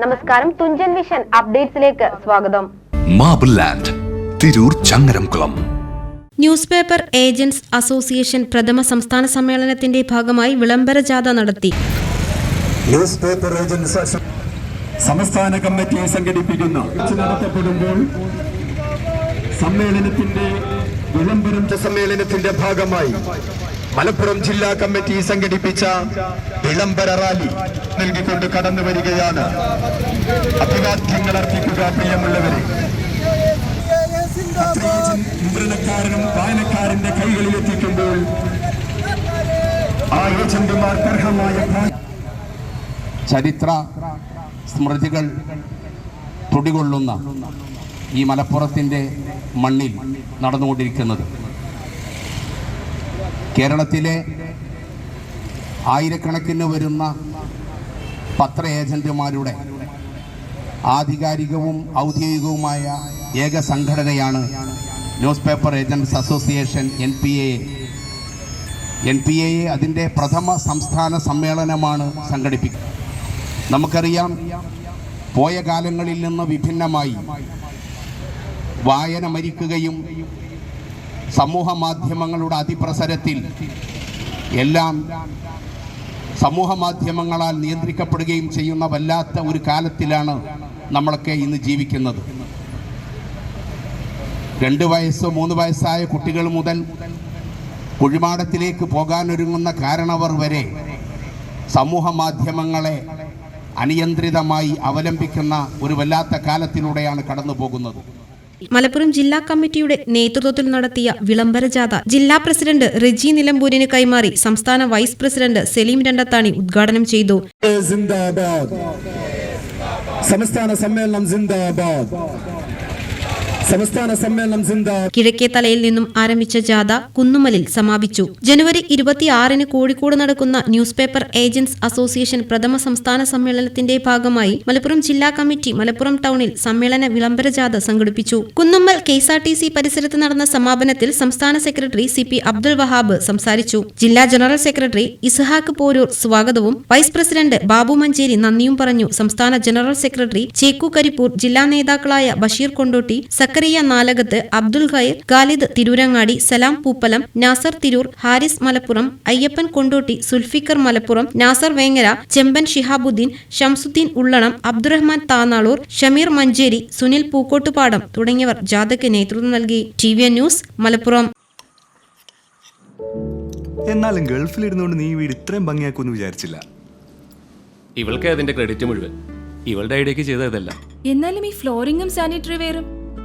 നമസ്കാരം തുഞ്ചൻ വിഷൻ അപ്ഡേറ്റ്സിലേക്ക് സ്വാഗതം. Marble land Tirur Changaramkulam. News paper agents association പ്രഥമ സംസ്ഥാന സമ്മേളനത്തിന്റെ ഭാഗമായി വിളംബര ജാഥ നടത്തി. ന്യൂസ് പേപ്പർ ഏജൻസ് അസോ- സംസ്ഥാന കമ്മിറ്റി സംഘടിപ്പിക്കുന്ന നടത്തപ്പെടുമ്പോൾ സമ്മേളനത്തിന്റെ വിളംബരം സമ്മേളനത്തിന്റെ ഭാഗമായി മലപ്പുറം ജില്ലാ കമ്മിറ്റി സംഘടിപ്പിച്ച വിളംബര റാലി നൽകിക്കൊണ്ട് കടന്നു വരികയാണ്. അഭിവാദ്യങ്ങൾ അർപ്പിക്കുക പ്രിയമുള്ളവരെ. മുദ്രണക്കാരനും വായനക്കാരന്റെ കൈകളിൽ എത്തിക്കുമ്പോൾ ചരിത്ര സ്മൃതികൾ തുടികൊള്ളുന്ന ഈ മലപ്പുറത്തിന്റെ മണ്ണിൽ നടന്നുകൊണ്ടിരിക്കുന്നത്. കേരളത്തിലെ ആയിരക്കണക്കിന് വരുന്ന പത്ര ഏജന്റുമാരുടെ ആധികാരികവും ഔദ്യോഗികവുമായ ഏക സംഘടനയാണ് news paper agents association N P A. N P A അതിന്റെ പ്രഥമ സംസ്ഥാന സമ്മേളനമാണ് സംഘടിപ്പിക്കുന്നത്. നമുക്കറിയാം പോയ കാലങ്ങളിൽ നിന്ന് വിഭിന്നമായി വായന മരിക്കുകയും സമൂഹ മാധ്യമങ്ങളുടെ അതിപ്രസരത്തിൽ എല്ലാം സമൂഹ മാധ്യമങ്ങളാൽ നിയന്ത്രിക്കപ്പെടുകയും ചെയ്യുന്ന വല്ലാത്ത ഒരു കാലത്തിലാണ് നമ്മളൊക്കെ ഇന്ന് ജീവിക്കുന്നത്. രണ്ട് വയസ്സ് മൂന്ന് വയസ്സായ കുട്ടികൾ മുതൽ കുഴിമാടത്തിലേക്ക് പോകാനൊരുങ്ങുന്ന കാരണവർ വരെ സമൂഹ മാധ്യമങ്ങളെ അനിയന്ത്രിതമായി അവലംബിക്കുന്ന ഒരു വല്ലാത്ത കാലത്തിലൂടെയാണ് കടന്നു പോകുന്നത് മലപ്പുറം ജില്ലാ കമ്മിറ്റിയുടെ നേതൃത്വത്തിൽ നടത്തിയ വിളംബര ജാഥ ജില്ലാ പ്രസിഡന്റ് റെജി നിലമ്പൂരിന് കൈമാറി സംസ്ഥാന വൈസ് പ്രസിഡന്റ് സലീം രണ്ടത്താണി ഉദ്ഘാടനം ചെയ്തു. സംസ്ഥാന സമ്മേളനം സംസ്ഥാന സമ്മേളനം കിഴക്കേ തലയിൽ നിന്നും ആരംഭിച്ച ജാഥ കുന്നുമലിൽ സമാപിച്ചു. ജനുവരി ഇരുപത്തിയാറിന് കോഴിക്കോട് നടക്കുന്ന ന്യൂസ് പേപ്പർ ഏജന്റ്സ് അസോസിയേഷൻ പ്രഥമ സംസ്ഥാന സമ്മേളനത്തിന്റെ ഭാഗമായി മലപ്പുറം ജില്ലാ കമ്മിറ്റി മലപ്പുറം ടൗണിൽ സമ്മേളന വിളംബര ജാഥ സംഘടിപ്പിച്ചു. Kunnummal K S R T C പരിസരത്ത് നടന്ന സമാപനത്തിൽ സംസ്ഥാന secretary C P Abdul Wahab സംസാരിച്ചു. ജില്ലാ ജനറൽ സെക്രട്ടറി ഇസ്ഹാഖ് പോരൂർ സ്വാഗതവും വൈസ് പ്രസിഡന്റ് ബാബു മഞ്ചേരി നന്ദിയും പറഞ്ഞു. സംസ്ഥാന ജനറൽ സെക്രട്ടറി ചേക്കു കരിപ്പൂർ ജില്ലാ നേതാക്കളായ ബഷീർ കൊണ്ടോട്ടി സക്കറിയ നാലകത്ത് അബ്ദുൽ ഖൈർ ഖാലിദ് തിരൂരങ്ങാടി സലാം പൂപ്പലം നാസർ തിരൂർ ഹാരിസ് മലപ്പുറം അയ്യപ്പൻ കൊണ്ടോട്ടി സുൽഫിക്കർ മലപ്പുറം നാസർ വേങ്ങര ചെമ്പൻ ഷിഹാബുദ്ദീൻ ഷംസുദ്ദീൻ ഉള്ളണം അബ്ദുറഹ്മാൻ താനാളൂർ ഷമീർ മഞ്ചേരി സുനിൽ പൂക്കോട്ടുപാടം തുടങ്ങിയവർ ജാഥയ്ക്ക് നേതൃത്വം നൽകി. T V news Malappuram. എന്നാലും ഗൾഫിലിരുന്നുകൊണ്ട് നീ വീട് ഇത്രയും ഭംഗിയാക്കുമെന്ന് വിചാരിച്ചില്ല. ഇവൾക്ക് അതിന്റെ ക്രെഡിറ്റ് മുഴുവൻ. ഇവളുടെ ഐഡിയക്ക് ചെയ്തതല്ല. എന്നാലും ഈ ഫ്ലോറിംഗും സാനിറ്ററി വെയറും